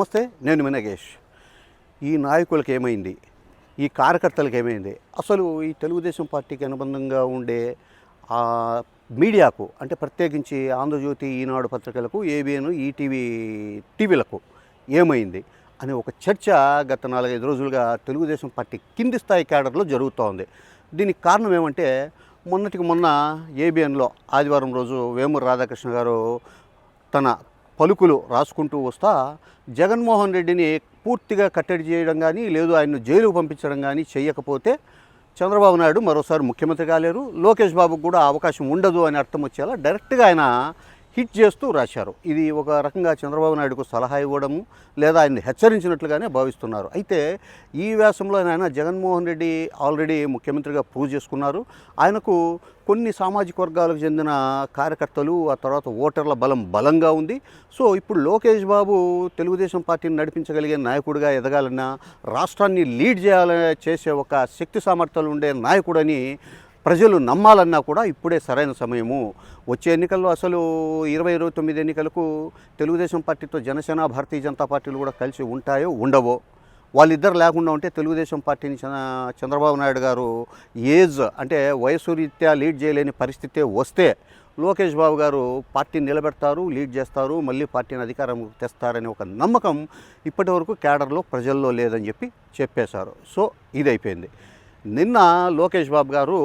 నమస్తే నేను మినగేష్. ఈ నాయకులకు ఏమైంది? ఈ కార్యకర్తలకు ఏమైంది? అసలు ఈ తెలుగుదేశం పార్టీకి అనుబంధంగా ఉండే ఆ మీడియాకు అంటే ప్రత్యేకించి ఆంధ్రజ్యోతి ఈనాడు పత్రికలకు ఏబిఎన్ ఈటీవీ టీవీలకు ఏమైంది? అనే ఒక చర్చ గత నాలుగైదు రోజులుగా తెలుగుదేశం పార్టీ కింది స్థాయి క్యాడర్లో జరుగుతూ ఉంది దీనికి కారణం ఏమంటే మొన్నటికి మొన్న ఏబిఎన్లో ఆదివారం రోజు వేమూరు రాధాకృష్ణ గారు తన పలుకులు రాసుకుంటూ వస్తా జగన్మోహన్ రెడ్డిని పూర్తిగా కట్టడి చేయడం కానీ లేదు ఆయన్ను జైలుకు పంపించడం కానీ చేయకపోతే చంద్రబాబు నాయుడు మరోసారి ముఖ్యమంత్రి కాలేరు లోకేష్ బాబుకు కూడా అవకాశం ఉండదు అని అర్థం వచ్చేలా డైరెక్ట్గా ఆయన హిట్ చేస్తూ రాశారు. ఇది ఒక రకంగా చంద్రబాబు నాయుడుకు సలహా ఇవ్వడము లేదా ఆయన్ని హెచ్చరించినట్లుగానే భావిస్తున్నారు. అయితే ఈ వ్యాసంలో ఆయన జగన్మోహన్ రెడ్డి ఆల్రెడీ ముఖ్యమంత్రిగా ప్రూవ్ చేసుకున్నారు. ఆయనకు కొన్ని సామాజిక వర్గాలకు చెందిన కార్యకర్తలు ఆ తర్వాత ఓటర్ల బలం బలంగా ఉంది. సో ఇప్పుడు లోకేష్ బాబు తెలుగుదేశం పార్టీని నడిపించగలిగే నాయకుడిగా ఎదగాలన్నా రాష్ట్రాన్ని లీడ్ చేయాలని చేసే ఒక శక్తి సామర్థ్యాలు ఉండే నాయకుడని ప్రజలు నమ్మాలన్నా కూడా ఇప్పుడే సరైన సమయము. వచ్చే ఎన్నికల్లో అసలు ఇరవై ఇరవై తొమ్మిది ఎన్నికలకు తెలుగుదేశం పార్టీతో జనసేన భారతీయ జనతా పార్టీలు కూడా కలిసి ఉంటాయో ఉండవో? వాళ్ళిద్దరు లేకుండా ఉంటే తెలుగుదేశం పార్టీని చంద్రబాబు నాయుడు గారు ఏజ్ అంటే వయసు రీత్యా లీడ్ చేయలేని పరిస్థితే వస్తే లోకేష్ బాబు గారు పార్టీని నిలబెడతారు లీడ్ చేస్తారు మళ్ళీ పార్టీని అధికారం తెస్తారనే ఒక నమ్మకం ఇప్పటి వరకు క్యాడర్లో ప్రజల్లో లేదని చెప్పి చెప్పేశారు. సో ఇది అయిపోయింది నిన్న లోకేష్ బాబు గారు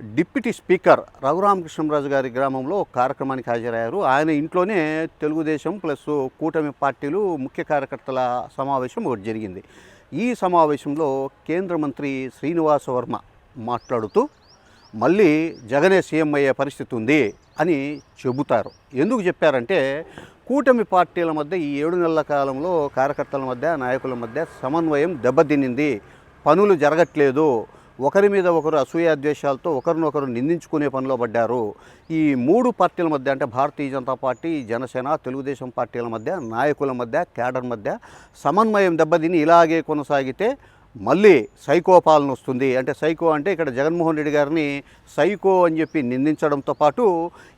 డిప్యూటీ స్పీకర్ రఘురామకృష్ణరాజు గారి గ్రామంలో కార్యక్రమానికి హాజరయ్యారు. ఆయన ఇంట్లోనే తెలుగుదేశం ప్లస్ కూటమి పార్టీలు ముఖ్య కార్యకర్తల సమావేశం ఒకటి జరిగింది. ఈ సమావేశంలో కేంద్ర మంత్రి శ్రీనివాస వర్మ మాట్లాడుతూ మళ్ళీ జగనే సీఎం అయ్యే పరిస్థితి ఉంది అని చెబుతారు. ఎందుకు చెప్పారంటే కూటమి పార్టీల మధ్య ఈ ఏడు నెలల కాలంలో కార్యకర్తల మధ్య నాయకుల మధ్య సమన్వయం దెబ్బతిన్నింది. పనులు జరగట్లేదు. ఒకరి మీద ఒకరు అసూయాద్వేషాలతో ఒకరినొకరు నిందించుకునే పనిలో పడ్డారు. ఈ మూడు పార్టీల మధ్య అంటే భారతీయ జనతా పార్టీ జనసేన తెలుగుదేశం పార్టీల మధ్య నాయకుల మధ్య క్యాడర్ మధ్య సమన్వయం దెబ్బతిని ఇలాగే కొనసాగితే మళ్ళీ సైకో పాలన వస్తుంది. అంటే సైకో అంటే ఇక్కడ జగన్మోహన్ రెడ్డి గారిని సైకో అని చెప్పి నిందించడంతో పాటు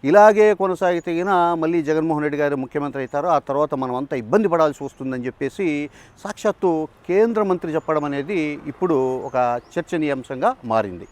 ఇలాగే కొనసాగితేగిన మళ్ళీ జగన్మోహన్ రెడ్డి గారు ముఖ్యమంత్రి అవుతారు. ఆ తర్వాత మనం అంతా ఇబ్బంది పడాల్సి వస్తుందని చెప్పేసి సాక్షాత్తు కేంద్ర మంత్రి చెప్పడం అనేది ఇప్పుడు ఒక చర్చనీయాంశంగా మారింది.